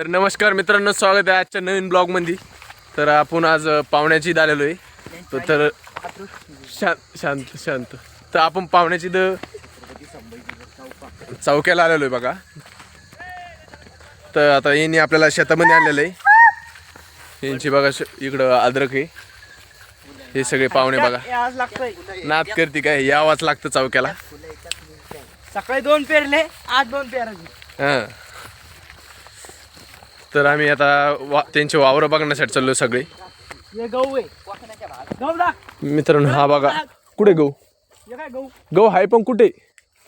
तर नमस्कार मित्रांनो स्वागत आहे आजच्या नवीन ब्लॉगमध्ये. तर आपण आज पाहुण्याची आलेलो आहे. तो तर शांत शांत शांत. तर आपण पाहुण्याची द चौक्याला आलेलो आहे बघा. तर आता यांनी आपल्याला शेतामध्ये आणलेलं आहे. यांची बघा इकडं अद्रक आहे. हे सगळे पाहुणे बघा. नात करते काय? यावाच लागतं चौक्याला. सकाळी दोन पेरले आज दोन हां. तर आम्ही आता वा त्यांचे वावरं बघण्यासाठी चाललो सगळे. हे मित्रांनो हा बघा. कुठे गहू? काय गहू? आहे पण कुठे?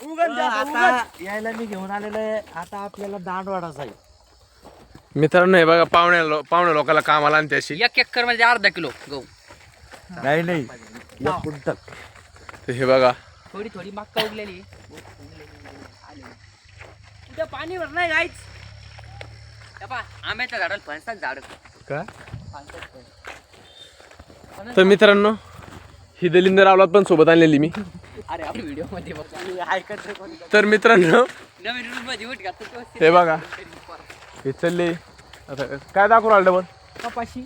आता यायला मी घेऊन आलेलं आहे. आता आपल्याला दांडवाडाचा आहे मित्रांनो हे बघा पाहुण्या लो- पाहुण्या लोकांना कामाला आणि त्याशी एक एकरमध्ये अर्धा किलो गहू. नाही नाही. एक क्विंटल. तर हे बघा. थोडी थोडी मक्का उगलेली. तिथं पाणी भर नाही गाईच आंब्याच्या झाडाला फणसाच झाड. का? तर मित्रांनो ही दलिंदर आवलात पण सोबत आणलेली मी. अरे आपण व्हिडिओमध्ये बघ ऐकत नाही कोणी. तर मित्रांनो नवीन रूममध्ये उठ घातलं तो हे बघा. हे चालले. आता काय दाखवून आलं पण? कपाशी.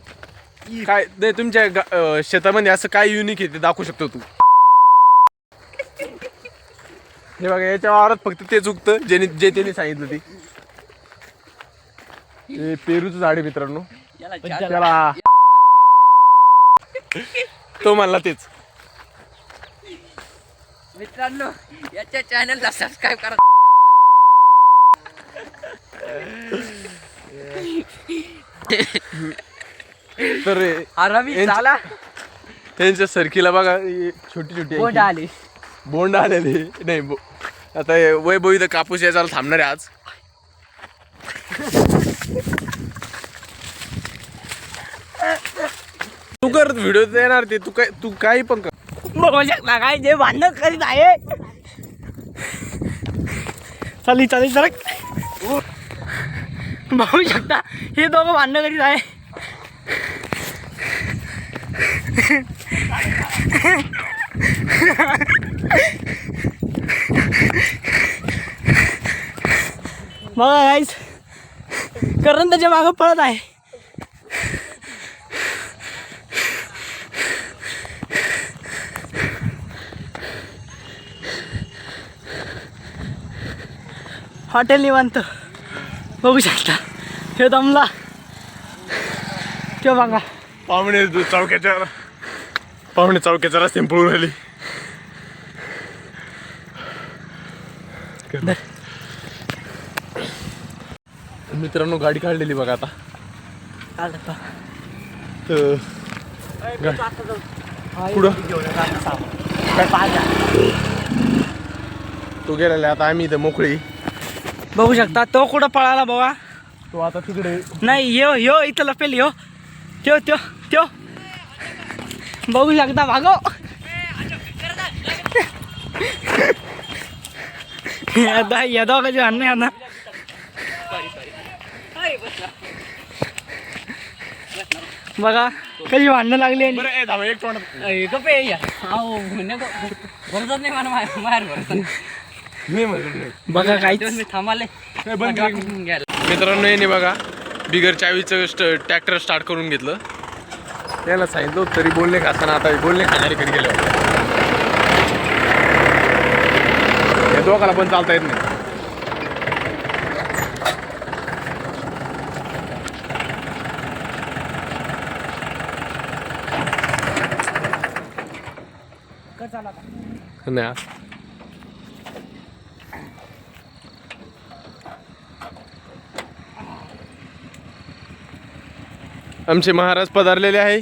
काय नाही तुमच्या गा- अं, शेतामध्ये असं काय युनिक आहे ते दाखवू शकतो तू. हे बघा याच्या वावरात फक्त तेच उगतं ज्याने जे त्यांनी सांगितलं ते. हे पेरूचं झाड आहे मित्रांनो. त्याला तो म्हणला तेच. मित्रांनो याच्या चॅनलला सबस्क्राईब करा. तर आरामी झाला. त्यांच्या सरकीला बघा हे छोटी छोटी आहे. आली. बोंड आलेले. नाही बो आता हे वैभव इथं कापूस यायला थांबणार आहे आज. तू कर व्हिडिओ येणार ते. तू काय तू काही पण कर. बघू शकता काय जे भांडण करीत आहे. चाली चाली जरा. बघू शकता हे दोघं भांडण करीत आहे. बघा गाईस करण त्याच्या मागं पळत आहे. हॉटेल निवांत. बघू शकता. हे दमला. ते बघा पाहुणे चौक्याच्या पाहुणे चौक्याच्या रस्त्याने पळून राहिली. मित्रांनो गाडी काढलेली बघा आता. तर पुढं तो गेलेला आहे. आता आम्ही इथं मोकळी. बघू शकता तो कुठं पळाला बघा. तो आता तिकडे. नाही यो यो इथं लपेल यो. त्यो त्यो त्यो. बघू शकता भागो. यदा यदा कधी भांडण यांना बघा कशी भांडणं लागली एक तोंड गप्प ये अहो नको भरतच नाही मला बाहेर बाहेर भरत मी. बघा काहीच. मी थांबाले. मित्रांनो याने बघा बिगर चावीचं ट्रॅक्टर स्टार्ट करून घेतलं. त्याला सांगितलं तरी बोलणे खाताना आता बोलणे खाणारे कधी गेले या दोघाला पण चालता येत नाही. नाही. आमचे महाराज पधारलेले आहे.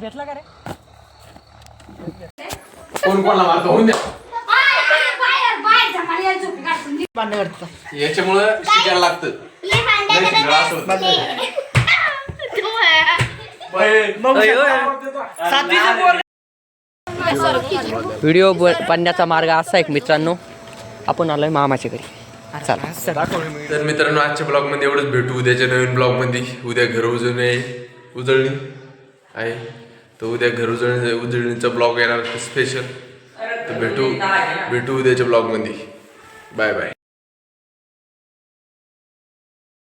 भेटला का रे? कोण कोणाला मारतो? होऊन द्या बाहेर बाहेर जमायला झोपी याच्यामुळं शिकायला लागतं. असं होतं. सातवीचं पोर. व्हिडिओ बनण्याचा मार्ग असा एक मित्रांनो. आपण आलोय मामाच्या घरी. चला. तर मित्रांनो आजच्या ब्लॉगमध्ये एवढंच भेटू. उद्याच्या नवीन ब्लॉगमध्ये. उद्या घर उजवणे उजळणी आहे. तर उद्या घर उजळणी उजळणीचा ब्लॉग येणार स्पेशल तर भेटू भेटू उद्याच्या ब्लॉगमध्ये. Bye bye.